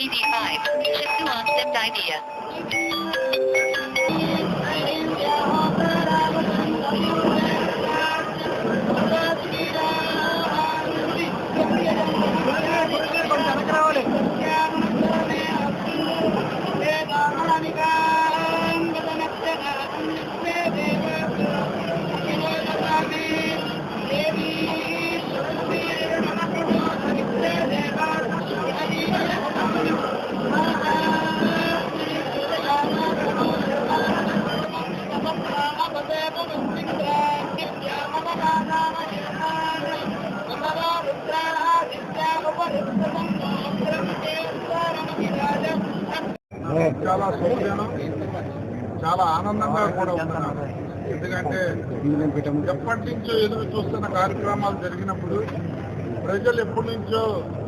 PD5, Shizuan Idea. చాలా సౌకర్యం చాలా ఆనందంగా కూడా ఉంటున్నాను ఎందుకంటే ఎప్పటి నుంచో ఎదురు చూస్తున్న కార్యక్రమాలు జరిగినప్పుడు ప్రజలు ఎప్పటి నుంచో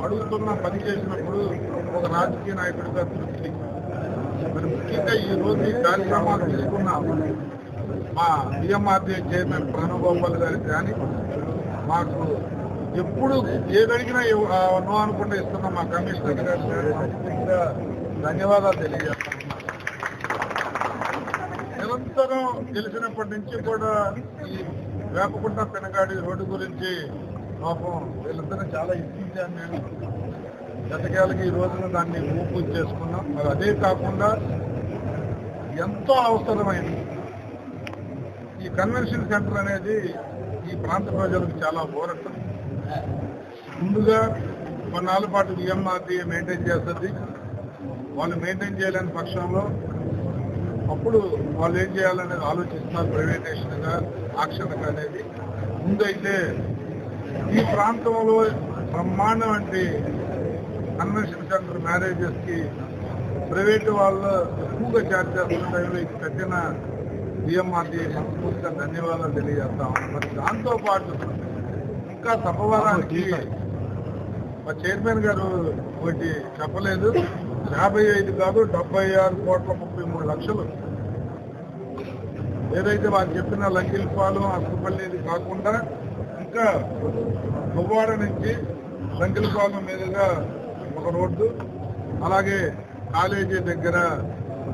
అడుగుతున్న పని చేసినప్పుడు ఒక రాజకీయ నాయకుడిగా తృప్తి మరి ముఖ్యంగా ఈ రోజు ఈ కార్యక్రమాలు తీసుకున్నాం. మా బిఎంఆర్టీ చైర్మన్ ప్రణవ్ గోపాల్ గారికి కానీ మాకు ఎప్పుడు ఏదడిగినా ఇవ్వ- నో అనుకుంటే ఇస్తున్నాం మా కమిషనర్ గారు. ధన్యవాదాలు తెలియజేస్తున్నాను నిరంతరం గెలిచినప్పటి నుంచి కూడా ఈ వేపకుంట పెనగాడి రోడ్డు గురించి పాపం వీళ్ళందరూ చాలా ఇచ్చించాను నేను. గతకాలకి ఈ రోజున దాన్ని మూపు చేసుకున్నాం. మరి అదే కాకుండా ఎంతో అవసరమైంది ఈ కన్వెన్షన్ సెంటర్ అనేది ఈ ప్రాంత ప్రజలకు చాలా ఊరటం ముందుగా కొన్నాళ్ళ పాటు విఎంఆర్టీ మెయింటైన్ చేస్తుంది. వాళ్ళు మెయింటైన్ చేయలేని పక్షంలో అప్పుడు వాళ్ళు ఏం చేయాలనేది ఆలోచిస్తున్నారు ప్రైవేటేషన్గా ఆక్షన్గా అనేది. ముందైతే ఈ ప్రాంతంలో బ్రహ్మాండం వంటి కన్వెన్షన్ సెంటర్ మ్యారేజెస్కి ప్రైవేట్ వాళ్ళు ఎక్కువగా ఛార్జ్ చేస్తున్న టైంలో ఇది కట్టిన డిఎంఆర్టీ సంస్కృతిగా ధన్యవాదాలు తెలియజేస్తాం మరి దాంతోపాటు పాటు ఇంకా సభవరానికి మా చైర్మన్ గారు ఒకటి చెప్పలేదు. యాభై ఐదు కాదు డెబ్బై ఆరు కోట్ల ముప్పై మూడు లక్షలు. ఏదైతే వారు చెప్పిన లంకిల్పాలు అసలుపల్లి కాకుండా ఇంకా దువ్వాడ నుంచి లంకిల్పాలు మీదుగా ఒక రోడ్డు అలాగే కాలేజీ దగ్గర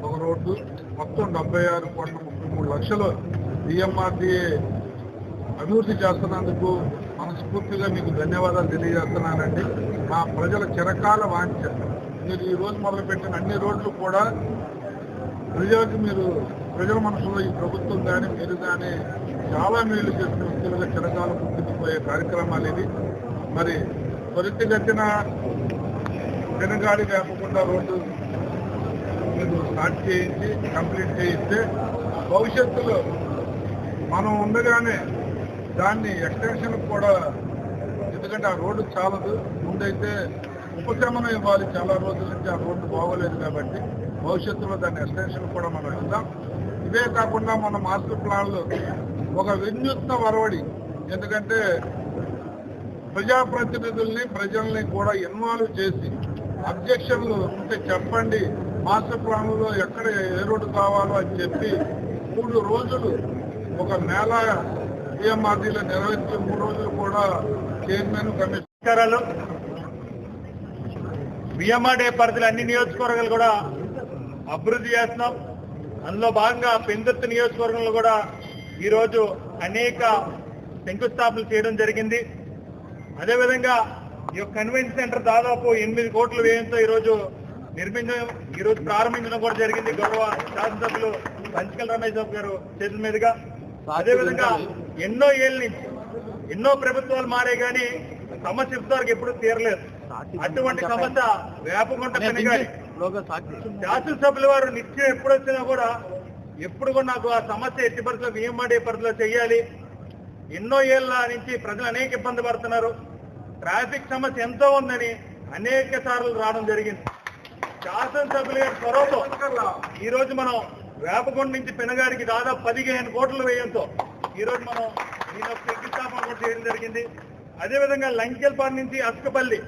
ఒక రోడ్డు మొత్తం డెబ్బై ఆరు కోట్ల ముప్పై మూడు లక్షలు. డిఎంఆర్డీఏ అభివృద్ధి చేస్తున్నందుకు మనస్ఫూర్తిగా మీకు ధన్యవాదాలు తెలియజేస్తున్నానండి. మా ప్రజల చిరకాల వాంఛ. మీరు ఈ రోజు మొదలుపెట్టిన అన్ని రోడ్లు కూడా ప్రజలకు మీరు ప్రజల మనసులో ఈ ప్రభుత్వం కానీ మీరు కానీ చాలా మేలు చేసిన వ్యక్తులుగా చిరకాలం గుర్తుండిపోయే కార్యక్రమాలు ఇవి. మరి త్వరితగతిన వెనగాడి లేకుండా రోడ్డు మీరు స్టార్ట్ చేయించి కంప్లీట్ చేయిస్తే భవిష్యత్తులో మనం ఉండగానే దాన్ని ఎక్స్టెన్షన్ కూడా ఎందుకంటే ఆ రోడ్డు చాలదు. ముందైతే ఉపశమనం ఇవ్వాలి చాలా రోజుల నుంచి ఆ రోడ్డు బాగోలేదు కాబట్టి భవిష్యత్తులో దాన్ని ఎక్స్టెన్షన్ కూడా మనం ఇద్దాం. ఇవే కాకుండా మన మాస్టర్ ప్లాన్లో ఒక వినూత్న వరవడి ఎందుకంటే ప్రజాప్రతినిధుల్ని ప్రజల్ని కూడా ఇన్వాల్వ్ చేసి అబ్జెక్షన్లు ఉంటే చెప్పండి మాస్టర్ ప్లాన్లో ఎక్కడ ఏ రోడ్డు కావాలో అని చెప్పి మూడు రోజులు ఒక మేళ పిఎంఆర్డీలో నెరవేర్చి మూడు రోజులు కూడా చైర్మన్ కమిషన్ బిఎంఆర్డీ పరిధిలో అన్ని నియోజకవర్గాలు కూడా అభివృద్ధి చేస్తున్నాం. అందులో భాగంగా పెందుర్తి నియోజకవర్గంలో కూడా ఈరోజు అనేక శంకుస్థాపనలు చేయడం జరిగింది. అదేవిధంగా ఈ యొక్క కన్వెన్షన్ సెంటర్ దాదాపు ఎనిమిది కోట్ల వ్యయంతో ఈరోజు నిర్మించడం ఈరోజు ప్రారంభించడం కూడా జరిగింది. గౌరవ శాసనసభ్యులు పంచకల్ రమేష్ బాబు గారు చేతుల మీదుగా. అదేవిధంగా ఎన్నో ఏళ్ళ నుంచి ఎన్నో ప్రభుత్వాలు మారే కానీ సమస్య ఇంతవరకు ఎప్పుడు తీరలేదు. అటువంటి సమస్య వేపకుంట పెనగాలి. శాసనసభ్యుల వారు నిత్యం ఎప్పుడు వచ్చినా కూడా ఎప్పుడు కూడా నాకు ఆ సమస్య ఎట్టి పరిస్థితుల్లో విఎంఆర్డీ పరిధిలో చేయాలి. ఎన్నో ఏళ్ళ నుంచి ప్రజలు అనేక ఇబ్బంది పడుతున్నారు. ట్రాఫిక్ సమస్య ఎంతో ఉందని అనేక సార్లు రావడం జరిగింది. శాసనసభ్యుల చొరవతో ఈ రోజు మనం వేపకొండ నుంచి పెనగాడికి దాదాపు పదిహేను కోట్ల వ్యయంతో ఈ రోజు మనం దీని శంకుస్థాపన కూడా చేయడం జరిగింది అదేవిధంగా లంకెల్పాడు నుంచి అస్కపల్లి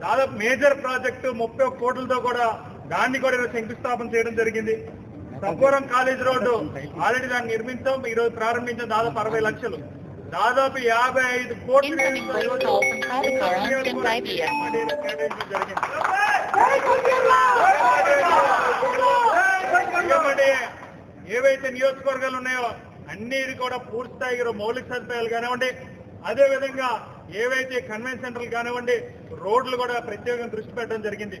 దాదాపు మేజర్ ప్రాజెక్టు ముప్పై ఒక్క కోట్లతో కూడా దాన్ని కూడా ఈరోజు శంకుస్థాపన చేయడం జరిగింది సబ్బవరం కాలేజ్ రోడ్డు ఆల్రెడీ దాన్ని నిర్మించాం ఈ రోజు ప్రారంభించాం దాదాపు అరవై లక్షలు దాదాపు యాభై ఐదు కోట్లు. జరిగింది ఏవైతే నియోజకవర్గాలు ఉన్నాయో అన్ని కూడా పూర్తి స్థాయిలో మౌలిక సదుపాయాలు కానివ్వండి అదే విధంగా ఏవైతే కన్వెన్షన్ సెంటర్లు కానివ్వండి రోడ్లు కూడా ప్రత్యేకంగా దృష్టి పెట్టడం జరిగింది.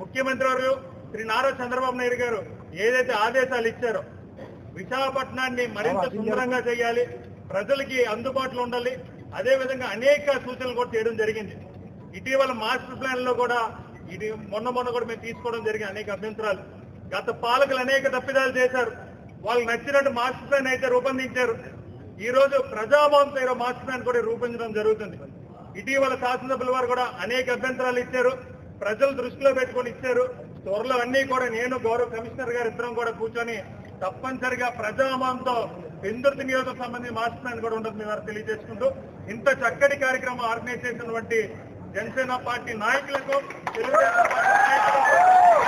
ముఖ్యమంత్రి వారు శ్రీ నారా చంద్రబాబు నాయుడు గారు ఏదైతే ఆదేశాలు ఇచ్చారో విశాఖపట్నాన్ని మరింత సుందరంగా చేయాలి ప్రజలకి అందుబాటులో ఉండాలి అదే విధంగా అనేక సూచనలు కూడా చేయడం జరిగింది. ఇటీవల మాస్టర్ ప్లాన్లో కూడా ఇది మొన్న మొన్న కూడా మేము తీసుకోవడం జరిగింది అనేక అభ్యంతరాలు. గత పాలకులు అనేక తప్పిదాలు చేశారు. వాళ్ళకి నచ్చినట్టు మాస్టర్ ప్లాన్ అయితే రూపొందించారు. ఈ రోజు ప్రజాభవన్ పేరు మాస్టర్ ప్లాన్ కూడా రూపొందించడం జరుగుతుంది. ఇటీవల శాసనసభ్యుల వారు కూడా అనేక అభ్యంతరాలు ఇచ్చారు. ప్రజలు దృష్టిలో పెట్టుకొని ఇచ్చారు. త్వరలో అన్ని కూడా నేను గౌరవ కమిషనర్ గారు ఇద్దరం కూడా కూర్చొని తప్పనిసరిగా ప్రజాభవన్తో పెందుర్తి నియోజక సంబంధించి మాస్టర్ ప్లాన్ కూడా ఉండదు మేము తెలియజేసుకుంటూ ఇంత చక్కటి కార్యక్రమం ఆర్గనైజ్ చేసినటువంటి జనసేన పార్టీ నాయకులకు తెలుగుదేశం పార్టీ నాయకులకు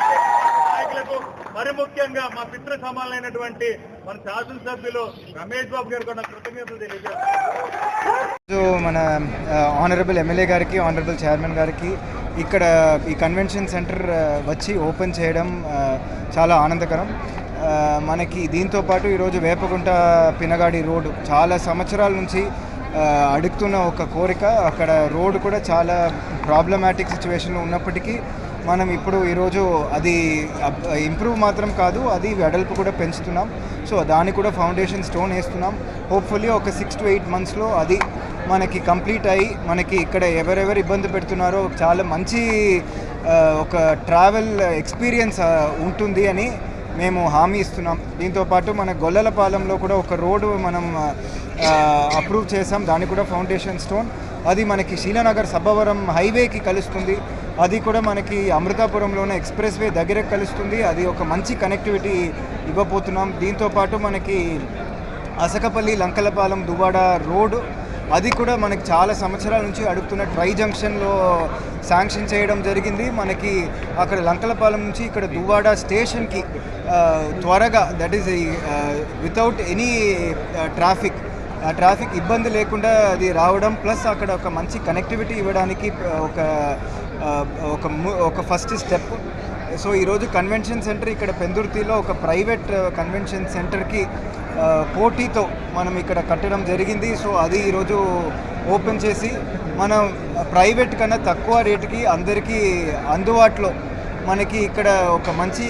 నాయకులకు మరి ముఖ్యంగా మా పితృ సమానమైనటువంటి మన శాసనసభ్యులు రమేష్ బాబు గారు కూడా కృతజ్ఞతలు తెలియజేస్తారు మన ఆనరబుల్ ఎమ్మెల్యే గారికి ఆనరబుల్ చైర్మన్ గారికి ఇక్కడ ఈ కన్వెన్షన్ సెంటర్ వచ్చి ఓపెన్ చేయడం చాలా ఆనందకరం. మనకి దీంతో పాటు ఈరోజు వేపగుంట పినగాడి రోడ్డు చాలా సంవత్సరాల నుంచి అడుగుతున్న ఒక కోరిక. అక్కడ రోడ్డు కూడా చాలా ప్రాబ్లమాటిక్ సిచ్యువేషన్లో ఉన్నప్పటికీ మనం ఇప్పుడు ఈరోజు అది ఇంప్రూవ్ మాత్రం కాదు అది వెడల్పు కూడా పెంచుతున్నాం. సో దానికి కూడా ఫౌండేషన్ స్టోన్ వేస్తున్నాం. హోప్ఫుల్లీ ఒక సిక్స్ టు ఎయిట్ మంత్స్లో అది మనకి కంప్లీట్ అయ్యి మనకి ఇక్కడ ఎవరెవరు ఇబ్బంది పెడుతున్నారో చాలా మంచి ఒక ట్రావెల్ ఎక్స్పీరియన్స్ ఉంటుంది అని మేము హామీ ఇస్తున్నాం. దీంతో పాటు మన గొల్లలపాలెంలో కూడా ఒక రోడ్డు మనం అప్రూవ్ చేసాం దానికి కూడా ఫౌండేషన్ స్టోన్ అది మనకి శీలానగర్ సబ్బవరం హైవేకి కలుస్తుంది. అది కూడా మనకి అమృతాపురంలోనే ఎక్స్ప్రెస్ వే దగ్గర కలుస్తుంది. అది ఒక మంచి కనెక్టివిటీ ఇవ్వబోతున్నాం. దీంతో పాటు మనకి అసకపల్లి లంకలపాలెం దువాడ రోడ్డు అది కూడా మనకి చాలా సంవత్సరాల నుంచి అడుగుతున్న ట్రై జంక్షన్లో శాంక్షన్ చేయడం జరిగింది. మనకి అక్కడ లంకలపాలెం నుంచి ఇక్కడ దువ్వాడ స్టేషన్కి త్వరగా that is without any traffic traffic ఇబ్బంది లేకుండా అది రావడం ప్లస్ అక్కడ ఒక మంచి కనెక్టివిటీ ఇవ్వడానికి ఒక ఒక ము- ఒక ఫస్ట్ స్టెప్. సో ఈరోజు కన్వెన్షన్ సెంటర్ ఇక్కడ పెందుర్తిలో ఒక ప్రైవేట్ కన్వెన్షన్ సెంటర్కి పోటీతో మనం ఇక్కడ కట్టడం జరిగింది. సో అది ఈరోజు ఓపెన్ చేసి మనం ప్రైవేట్ కన్నా తక్కువ రేటుకి అందరికీ అందుబాటులో మనకి ఇక్కడ ఒక మంచి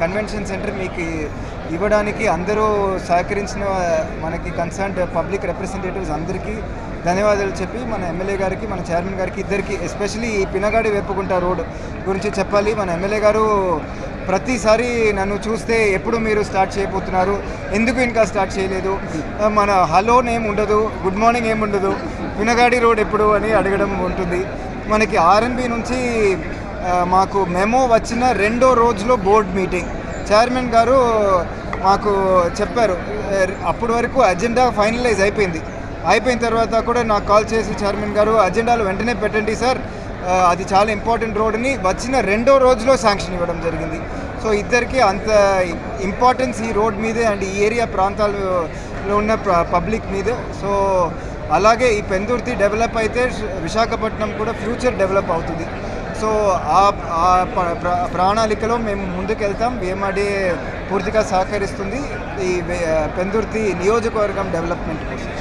కన్వెన్షన్ సెంటర్ మీకు ఇవ్వడానికి అందరూ సహకరించిన మనకి కన్సర్న్ పబ్లిక్ రిప్రజెంటేటివ్స్ అందరికీ ధన్యవాదాలు చెప్పి మన ఎమ్మెల్యే గారికి మన చైర్మన్ గారికి ఇద్దరికి ఎస్పెషలీ ఈ పినగాడి వేపుకుంట రోడ్ గురించి చెప్పాలి. మన ఎమ్మెల్యే గారు ప్రతిసారి నన్ను చూస్తే ఎప్పుడు మీరు స్టార్ట్ చేయబోతున్నారు? ఎందుకు ఇంకా స్టార్ట్ చేయలేదు? మన హలో నేమ్ ఉండదు గుడ్ మార్నింగ్ ఏం ఉండదు పినగాడి రోడ్ ఎప్పుడు అని అడగడం ఉంటుంది. మనకి ఆర్ఎన్బి నుంచి మాకు మెమో వచ్చిన రెండో రోజులో బోర్డ్ మీటింగ్ చైర్మన్ గారు మాకు చెప్పారు. అప్పటి వరకు అజెండా ఫైనలైజ్ అయిపోయింది. అయిపోయిన తర్వాత కూడా నాకు కాల్ చేసి చైర్మన్ గారు అజెండాలు వెంటనే పెట్టండి సార్. అది చాలా ఇంపార్టెంట్ రోడ్ని వచ్చిన రెండో రోజులో శాంక్షన్ ఇవ్వడం జరిగింది. సో ఇద్దరికి అంత ఇంపార్టెన్స్ ఈ రోడ్ మీదే అండ్ ఈ ఏరియా ప్రాంతాల్లో ఉన్న పబ్లిక్ మీద. సో అలాగే ఈ పెందుర్తి డెవలప్ అయితే విశాఖపట్నం కూడా ఫ్యూచర్ డెవలప్ అవుతుంది. సో ఆ ఆ ప్రణాళికలో మేము ముందుకెళ్తాం. వేమాడే పూర్తిగా సహకరిస్తుంది ఈ పెందుర్తి నియోజకవర్గం డెవలప్మెంట్ కోసం.